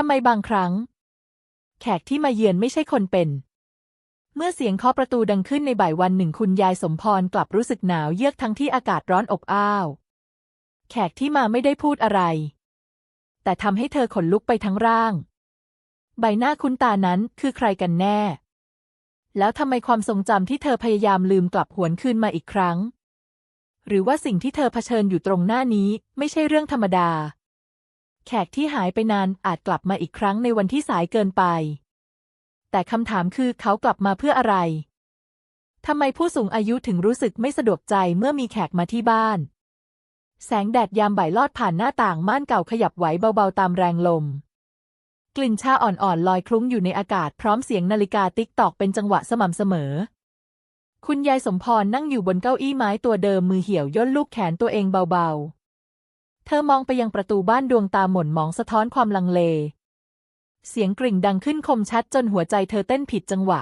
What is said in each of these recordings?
ทำไมบางครั้ง แขกที่มาเยือนไม่ใช่คนเป็น เมื่อเสียงเคาะประตูดังขึ้นในบ่ายวันหนึ่งคุณยายสมพรกลับรู้สึกหนาวเยือกทั้งที่อากาศร้อนอบอ้าว แขกที่มาไม่ได้พูดอะไร แต่ทำให้เธอขนลุกไปทั้งร่าง ใบหน้าคุ้นตานั้นคือใครกันแน่ แล้วทำไมความทรงจำที่เธอพยายามลืมกลับหวนคืนมาอีกครั้ง หรือว่าสิ่งที่เธอเผชิญอยู่ตรงหน้านี้ไม่ใช่เรื่องธรรมดา แขกที่หายไปนานอาจกลับมาอีกครั้งในวันที่สายเกินไป แต่คำถามคือเขากลับมาเพื่ออะไร ทำไมผู้สูงอายุถึงรู้สึกไม่สะดวกใจเมื่อมีแขกมาที่บ้าน แสงแดดยามบ่ายลอดผ่านหน้าต่างม่านเก่าขยับไหวเบาๆตามแรงลม กลิ่นชาอ่อนๆลอยคลุ้งอยู่ในอากาศพร้อมเสียงนาฬิกาติ๊กตอกเป็นจังหวะสม่ำเสมอ คุณยายสมพรนั่งอยู่บนเก้าอี้ไม้ตัวเดิมมือเหี่ยวย่นลูกแขนตัวเองเบาๆ เธอมองไปยังประตูบ้านดวงตาหม่นหมองสะท้อนความลังเล เสียงกริ่งดังขึ้นคมชัดจนหัวใจเธอเต้นผิดจังหวะ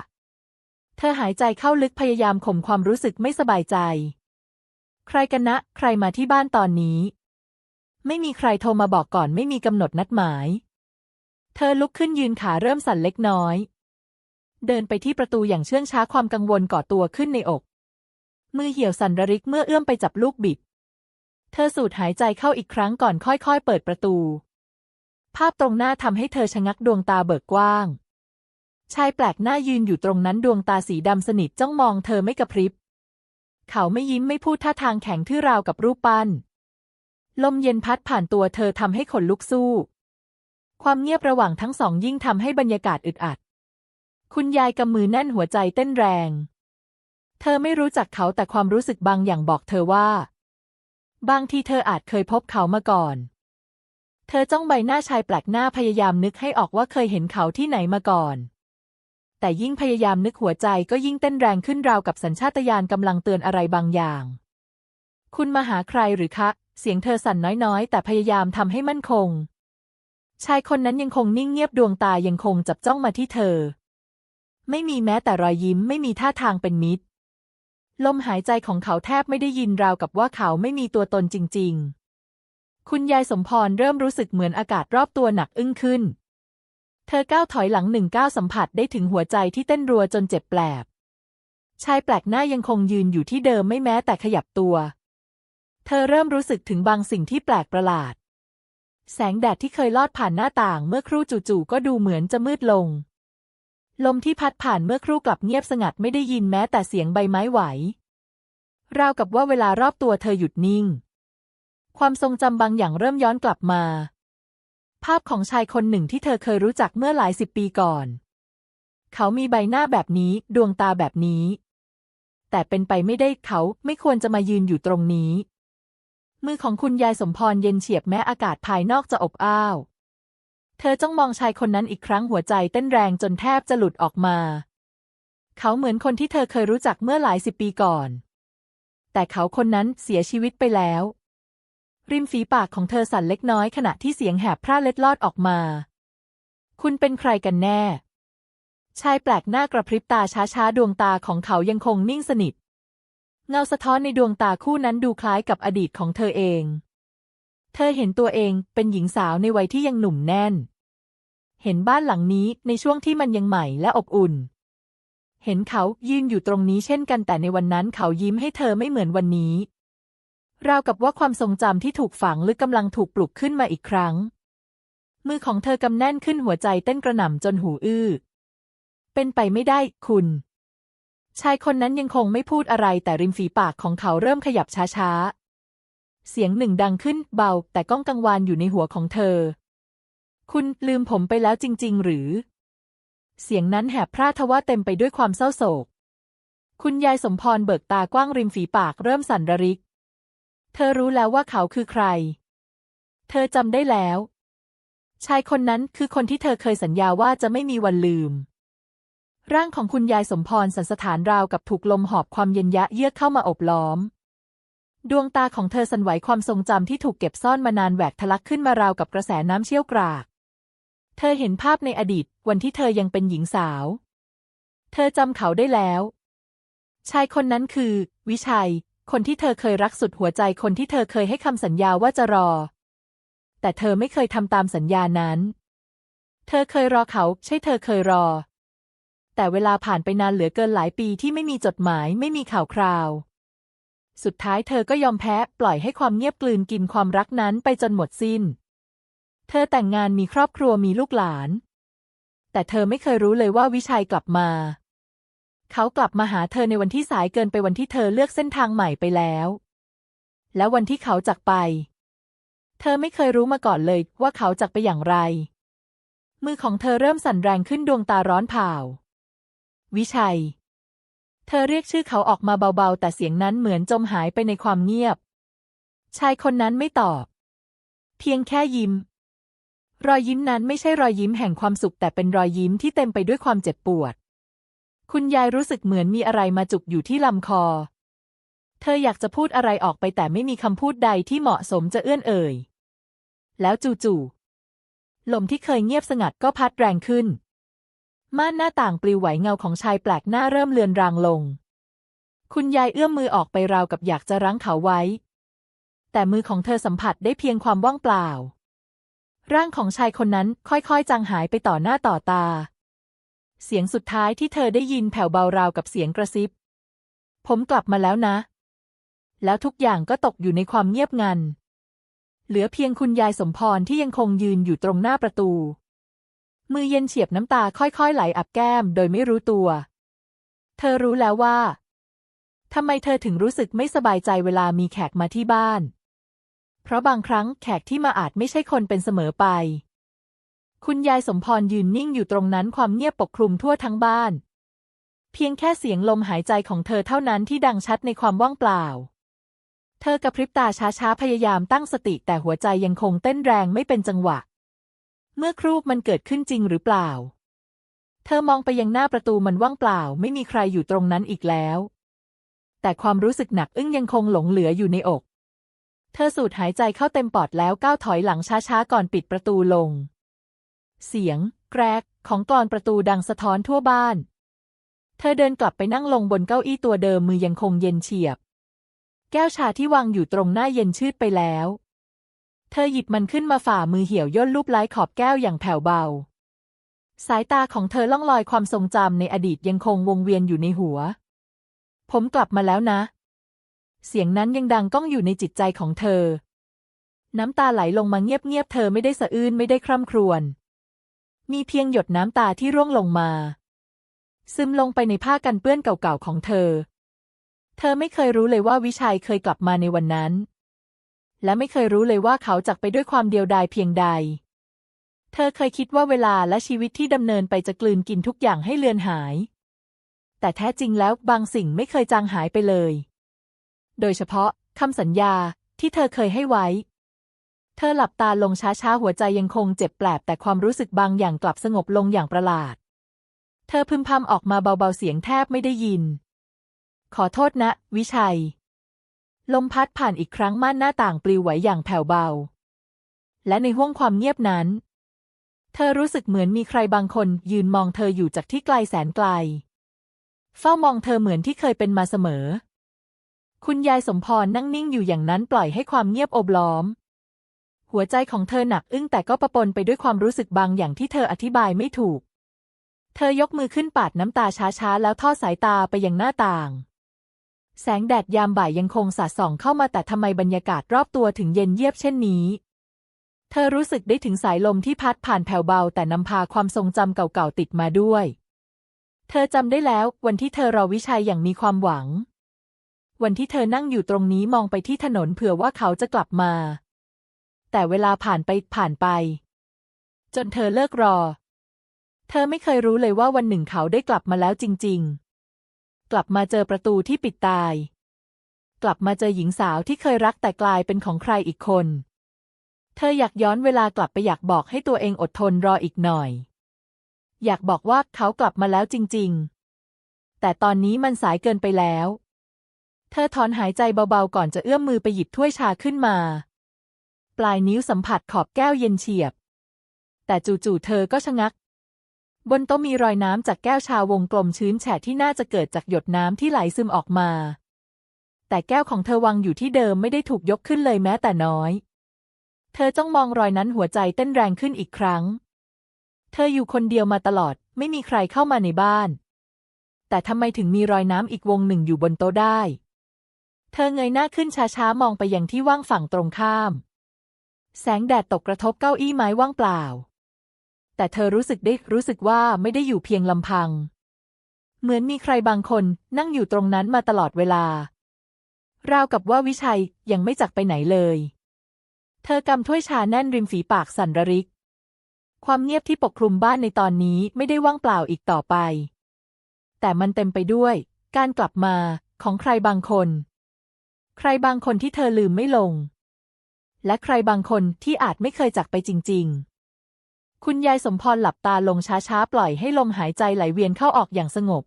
เธอหายใจเข้าลึกพยายามข่มความรู้สึกไม่สบายใจ ใครกันนะ ใครมาที่บ้านตอนนี้ ไม่มีใครโทรมาบอกก่อนไม่มีกำหนดนัดหมาย เธอลุกขึ้นยืนขาเริ่มสั่นเล็กน้อย เดินไปที่ประตูอย่างเชื่องช้าความกังวลก่อตัวขึ้นในอก มือเหี่ยวสั่นระริกเมื่อเอื้อมไปจับลูกบิด เธอสูดหายใจเข้าอีกครั้งก่อนค่อยๆ เปิดประตู ภาพตรงหน้าทำให้เธอชะงักดวงตาเบิกกว้าง ชายแปลกหน้ายืนอยู่ตรงนั้นดวงตาสีดำสนิทจ้องมองเธอไม่กระพริบ เขาไม่ยิ้มไม่พูดท่าทางแข็งทื่อราวกับรูปปั้น ลมเย็นพัดผ่านตัวเธอทำให้ขนลุกสู้ ความเงียบระหว่างทั้งสองยิ่งทำให้บรรยากาศอึดอัด คุณยายกำมือแน่นหัวใจเต้นแรง เธอไม่รู้จักเขาแต่ความรู้สึกบางอย่างบอกเธอว่า บางทีเธออาจเคยพบเขามาก่อน เธอจ้องใบหน้าชายแปลกหน้าพยายามนึกให้ออกว่าเคยเห็นเขาที่ไหนมาก่อน แต่ยิ่งพยายามนึกหัวใจก็ยิ่งเต้นแรงขึ้นราวกับสัญชาตญาณกำลังเตือนอะไรบางอย่าง คุณมาหาใครหรือคะ เสียงเธอสั่นน้อยๆ แต่พยายามทำให้มั่นคง ชายคนนั้นยังคงนิ่งเงียบดวงตายังคงจับจ้องมาที่เธอ ไม่มีแม้แต่รอยยิ้มไม่มีท่าทางเป็นมิตร ลมหายใจของเขาแทบไม่ได้ยินราวกับว่าเขาไม่มีตัวตนจริง ๆ คุณยายสมพรเริ่มรู้สึกเหมือนอากาศรอบตัวหนักอึ้งขึ้น เธอก้าวถอยหลังหนึ่งก้าวสัมผัสได้ถึงหัวใจที่เต้นรัวจนเจ็บแปลบ ชายแปลกหน้ายังคงยืนอยู่ที่เดิมไม่แม้แต่ขยับตัว เธอเริ่มรู้สึกถึงบางสิ่งที่แปลกประหลาด แสงแดดที่เคยลอดผ่านหน้าต่างเมื่อครู่จู่ๆก็ดูเหมือนจะมืดลง ลมที่พัดผ่านเมื่อครู่กลับเงียบสงัดไม่ได้ยินแม้แต่เสียงใบไม้ไหว ราวกับว่าเวลารอบตัวเธอหยุดนิ่ง ความทรงจำบางอย่างเริ่มย้อนกลับมา ภาพของชายคนหนึ่งที่เธอเคยรู้จักเมื่อหลายสิบปีก่อน เขามีใบหน้าแบบนี้ดวงตาแบบนี้ แต่เป็นไปไม่ได้เขาไม่ควรจะมายืนอยู่ตรงนี้ มือของคุณยายสมพรเย็นเฉียบแม้อากาศภายนอกจะอบอ้าว เธอจ้องมองชายคนนั้นอีกครั้งหัวใจเต้นแรงจนแทบจะหลุดออกมา เขาเหมือนคนที่เธอเคยรู้จักเมื่อหลายสิบปีก่อน แต่เขาคนนั้นเสียชีวิตไปแล้ว ริมฝีปากของเธอสั่นเล็กน้อยขณะที่เสียงแหบพร่าเล็ดลอดออกมา คุณเป็นใครกันแน่ ชายแปลกหน้ากระพริบตาช้าๆ ดวงตาของเขายังคงนิ่งสนิท เงาสะท้อนในดวงตาคู่นั้นดูคล้ายกับอดีตของเธอเอง เธอเห็นตัวเองเป็นหญิงสาวในวัยที่ยังหนุ่มแน่น เห็นบ้านหลังนี้ในช่วงที่มันยังใหม่และอบอุ่น เห็นเขายืนอยู่ตรงนี้เช่นกันแต่ในวันนั้นเขายิ้มให้เธอไม่เหมือนวันนี้ ราวกับว่าความทรงจำที่ถูกฝังลึกกำลังถูกปลุกขึ้นมาอีกครั้ง มือของเธอกำแน่นขึ้นหัวใจเต้นกระหน่ำจนหูอื้อ เป็นไปไม่ได้คุณ ชายคนนั้นยังคงไม่พูดอะไรแต่ริมฝีปากของเขาเริ่มขยับช้าๆ เสียงหนึ่งดังขึ้นเบา แต่ก้องกังวานอยู่ในหัวของเธอ คุณลืมผมไปแล้วจริง ๆ หรือ เสียงนั้นแหบพร่าทว่าเต็มไปด้วยความเศร้าโศก คุณยายสมพรเบิกตากว้างริมฝีปากเริ่มสั่นระริก เธอรู้แล้วว่าเขาคือใคร เธอจำได้แล้ว ชายคนนั้นคือคนที่เธอเคยสัญญาว่าจะไม่มีวันลืม ร่างของคุณยายสมพรสันสถานราวกับถูกลมหอบความเย็นยะเยือกเข้ามาอบล้อม ดวงตาของเธอสั่นไหวความทรงจำที่ถูกเก็บซ่อนมานานแหวกทะลักขึ้นมาราวกับกระแสน้ำเชี่ยวกราก เธอเห็นภาพในอดีต วันที่เธอยังเป็นหญิงสาว เธอจำเขาได้แล้ว ชายคนนั้นคือ วิชัย คนที่เธอเคยรักสุดหัวใจคนที่เธอเคยให้คำสัญญาว่าจะรอ แต่เธอไม่เคยทำตามสัญญานั้น เธอเคยรอเขา ใช่เธอเคยรอ แต่เวลาผ่านไปนานเหลือเกินหลายปีที่ไม่มีจดหมายไม่มีข่าวคราว สุดท้ายเธอก็ยอมแพ้ปล่อยให้ความเงียบกลืนกินความรักนั้นไปจนหมดสิ้น เธอแต่งงานมีครอบครัวมีลูกหลาน แต่เธอไม่เคยรู้เลยว่าวิชัยกลับมา เขากลับมาหาเธอในวันที่สายเกินไปวันที่เธอเลือกเส้นทางใหม่ไปแล้ว แล้ววันที่เขาจากไป เธอไม่เคยรู้มาก่อนเลยว่าเขาจากไปอย่างไร มือของเธอเริ่มสั่นแรงขึ้นดวงตาร้อนเผาวิชัย เธอเรียกชื่อเขาออกมาเบาๆ แต่เสียงนั้นเหมือนจมหายไปในความเงียบ ชายคนนั้นไม่ตอบ เพียงแค่ยิ้ม รอยยิ้มนั้นไม่ใช่รอยยิ้มแห่งความสุขแต่เป็นรอยยิ้มที่เต็มไปด้วยความเจ็บปวด คุณยายรู้สึกเหมือนมีอะไรมาจุกอยู่ที่ลำคอ เธออยากจะพูดอะไรออกไปแต่ไม่มีคำพูดใดที่เหมาะสมจะเอื้อนเอ่ย แล้วจู่ๆลมที่เคยเงียบสงัดก็พัดแรงขึ้น ม่านหน้าต่างปลิวไหวเงาของชายแปลกหน้าเริ่มเลือนรางลง คุณยายเอื้อมมือออกไปราวกับอยากจะรั้งเขาไว้ แต่มือของเธอสัมผัสได้เพียงความว่างเปล่า ร่างของชายคนนั้นค่อยๆ จางหายไปต่อหน้าต่อตา เสียงสุดท้ายที่เธอได้ยินแผ่วเบาราวกับเสียงกระซิบ ผมกลับมาแล้วนะ แล้วทุกอย่างก็ตกอยู่ในความเงียบงัน เหลือเพียงคุณยายสมพรที่ยังคงยืนอยู่ตรงหน้าประตู มือเย็นเฉียบน้ำตาค่อยๆ ไหลอับแก้มโดยไม่รู้ตัว เธอรู้แล้วว่าทำไมเธอถึงรู้สึกไม่สบายใจเวลามีแขกมาที่บ้าน เพราะบางครั้งแขกที่มาอาจไม่ใช่คนเป็นเสมอไป คุณยายสมพรยืนนิ่งอยู่ตรงนั้นความเงียบปกคลุมทั่วทั้งบ้าน เพียงแค่เสียงลมหายใจของเธอเท่านั้นที่ดังชัดในความว่างเปล่า เธอกระพริบตาช้าๆพยายามตั้งสติแต่หัวใจยังคงเต้นแรงไม่เป็นจังหวะ เมื่อครูปมันเกิดขึ้นจริงหรือเปล่า เธอมองไปยังหน้าประตูมันว่างเปล่า ไม่มีใครอยู่ตรงนั้นอีกแล้ว แต่ความรู้สึกหนักอึ้งยังคงหลงเหลืออยู่ในอก เธอสูดหายใจเข้าเต็มปอดแล้วก้าวถอยหลังช้าๆก่อนปิดประตูลง เสียง แกรก ของกลอนประตูดังสะท้อนทั่วบ้าน เธอเดินกลับไปนั่งลงบนเก้าอี้ตัวเดิมมือยังคงเย็นเฉียบ แก้วชาที่วางอยู่ตรงหน้าเย็นชืดไปแล้ว เธอหยิบมันขึ้นมาฝ่ามือเหี่ยวย่นลูบไล้ขอบแก้วอย่างแผ่วเบา สายตาของเธอล่องลอยความทรงจำในอดีตยังคงวงเวียนอยู่ในหัว ผมกลับมาแล้วนะ เสียงนั้นยังดังก้องอยู่ในจิตใจของเธอ น้ำตาไหลลงมาเงียบๆเธอไม่ได้สะอื้นไม่ได้คร่ำครวญ มีเพียงหยดน้ำตาที่ร่วงลงมา ซึมลงไปในผ้ากันเปื้อนเก่าๆของเธอ เธอไม่เคยรู้เลยว่าวิชัยเคยกลับมาในวันนั้น และไม่เคยรู้เลยว่าเขาจากไปด้วยความเดียวดายเพียงใด เธอเคยคิดว่าเวลาและชีวิตที่ดำเนินไปจะกลืนกินทุกอย่างให้เลือนหาย แต่แท้จริงแล้วบางสิ่งไม่เคยจางหายไปเลย โดยเฉพาะคำสัญญาที่เธอเคยให้ไว้ เธอหลับตาลงช้าๆหัวใจยังคงเจ็บแปลบแต่ความรู้สึกบางอย่างกลับสงบลงอย่างประหลาด เธอพึมพำออกมาเบาๆเสียงแทบไม่ได้ยิน ขอโทษนะ วิชัย ลมพัดผ่านอีกครั้งม่านหน้าต่างปลิวไหวอย่างแผ่วเบา และในห้วงความเงียบนั้น เธอรู้สึกเหมือนมีใครบางคนยืนมองเธออยู่จากที่ไกลแสนไกล เฝ้ามองเธอเหมือนที่เคยเป็นมาเสมอ คุณยายสมพรนั่งนิ่งอยู่อย่างนั้นปล่อยให้ความเงียบอบล้อม หัวใจของเธอหนักอึ้งแต่ก็ประปนไปด้วยความรู้สึกบางอย่างที่เธออธิบายไม่ถูก เธอยกมือขึ้นปาดน้ำตาช้าๆ แล้วทอดสายตาไปยังหน้าต่าง แสงแดดยามบ่ายยังคงสาดส่องเข้ามาแต่ทำไมบรรยากาศรอบตัวถึงเย็นเยียบเช่นนี้ เธอรู้สึกได้ถึงสายลมที่พัดผ่านแผ่วเบาแต่นำพาความทรงจำเก่าๆติดมาด้วย เธอจำได้แล้ววันที่เธอรอวิชัยอย่างมีความหวัง วันที่เธอนั่งอยู่ตรงนี้มองไปที่ถนนเผื่อว่าเขาจะกลับมา แต่เวลาผ่านไปผ่านไป จนเธอเลิกรอ เธอไม่เคยรู้เลยว่าวันหนึ่งเขาได้กลับมาแล้วจริง ๆ กลับมาเจอประตูที่ปิดตาย กลับมาเจอหญิงสาวที่เคยรักแต่กลายเป็นของใครอีกคน เธออยากย้อนเวลากลับไปอยากบอกให้ตัวเองอดทนรออีกหน่อย อยากบอกว่าเขากลับมาแล้วจริง ๆ แต่ตอนนี้มันสายเกินไปแล้ว เธอถอนหายใจเบาๆก่อนจะเอื้อมมือไปหยิบถ้วยชาขึ้นมา ปลายนิ้วสัมผัสขอบแก้วเย็นเฉียบ แต่จู่ๆเธอก็ชะงัก บนโต๊ะมีรอยน้ำจากแก้วชาวงกลมชื้นแฉะที่น่าจะเกิดจากหยดน้ำที่ไหลซึมออกมา แต่แก้วของเธอวางอยู่ที่เดิมไม่ได้ถูกยกขึ้นเลยแม้แต่น้อย เธอจ้องมองรอยนั้นหัวใจเต้นแรงขึ้นอีกครั้ง เธออยู่คนเดียวมาตลอด ไม่มีใครเข้ามาในบ้าน แต่ทำไมถึงมีรอยน้ำอีกวงหนึ่งอยู่บนโต๊ะได้ เธอเงยหน้าขึ้นช้าๆมองไปยังที่ว่างฝั่งตรงข้าม แสงแดดตกกระทบเก้าอี้ไม้ว่างเปล่า แต่เธอรู้สึกได้รู้สึกว่าไม่ได้อยู่เพียงลำพัง เหมือนมีใครบางคนนั่งอยู่ตรงนั้นมาตลอดเวลา ราวกับว่าวิชัยยังไม่จากไปไหนเลย เธอกำถ้วยชาแน่นริมฝีปากสั่นระริก ความเงียบที่ปกคลุมบ้านในตอนนี้ไม่ได้ว่างเปล่าอีกต่อไป แต่มันเต็มไปด้วย การกลับมาของใครบางคน ใครบางคนที่เธอลืมไม่ลง และใครบางคนที่อาจไม่เคยจากไปจริง ๆ คุณยายสมพรหลับตาลงช้าๆ ปล่อยให้ลมหายใจไหลเวียนเข้าออกอย่างสงบ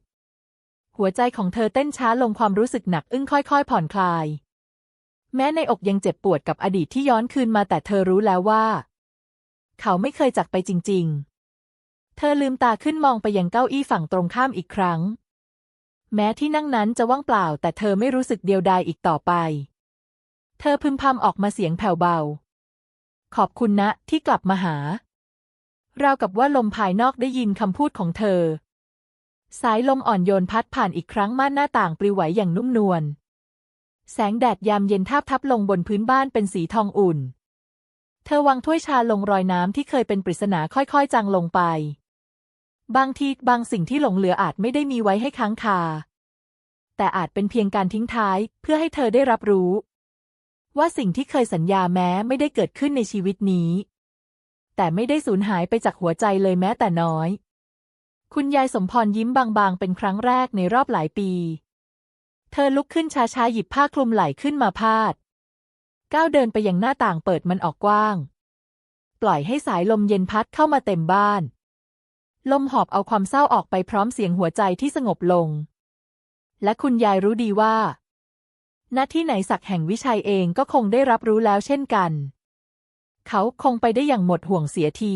หัวใจของเธอเต้นช้าลงความรู้สึกหนักอึ้งค่อยๆ ผ่อนคลาย แม้ในอกยังเจ็บปวดกับอดีตที่ย้อนคืนมาแต่เธอรู้แล้วว่า เขาไม่เคยจากไปจริง ๆ เธอลืมตาขึ้นมองไปยังเก้าอี้ฝั่งตรงข้ามอีกครั้ง แม้ที่นั่งนั้นจะว่างเปล่า แต่เธอไม่รู้สึกเดียวดายอีกต่อไป เธอพึมพำออกมาเสียงแผ่วเบา ขอบคุณนะที่กลับมาหา ราวกับว่าลมภายนอกได้ยินคำพูดของเธอ สายลมอ่อนโยนพัดผ่านอีกครั้งม่านหน้าต่างปลิวไหวอย่างนุ่มนวล แสงแดดยามเย็นทาบทับลงบนพื้นบ้านเป็นสีทองอุ่น เธอวางถ้วยชาลงรอยน้ำที่เคยเป็นปริศนาค่อยๆ จางลงไป บางทีบางสิ่งที่หลงเหลืออาจไม่ได้มีไว้ให้ค้างคา แต่อาจเป็นเพียงการทิ้งท้ายเพื่อให้เธอได้รับรู้ ว่าสิ่งที่เคยสัญญาแม้ไม่ได้เกิดขึ้นในชีวิตนี้ แต่ไม่ได้สูญหายไปจากหัวใจเลยแม้แต่น้อย คุณยายสมพรยิ้มบางๆ เป็นครั้งแรกในรอบหลายปี เธอลุกขึ้นช้าๆ หยิบผ้าคลุมไหล่ขึ้นมาพาด ก้าวเดินไปยังหน้าต่างเปิดมันออกกว้าง ปล่อยให้สายลมเย็นพัดเข้ามาเต็มบ้าน ลมหอบเอาความเศร้าออกไปพร้อมเสียงหัวใจที่สงบลง และคุณยายรู้ดีว่าณที่ไหนศักแห่งวิชัยเองก็คงได้รับรู้แล้วเช่นกัน เขาคงไปได้อย่างหมดห่วงเสียที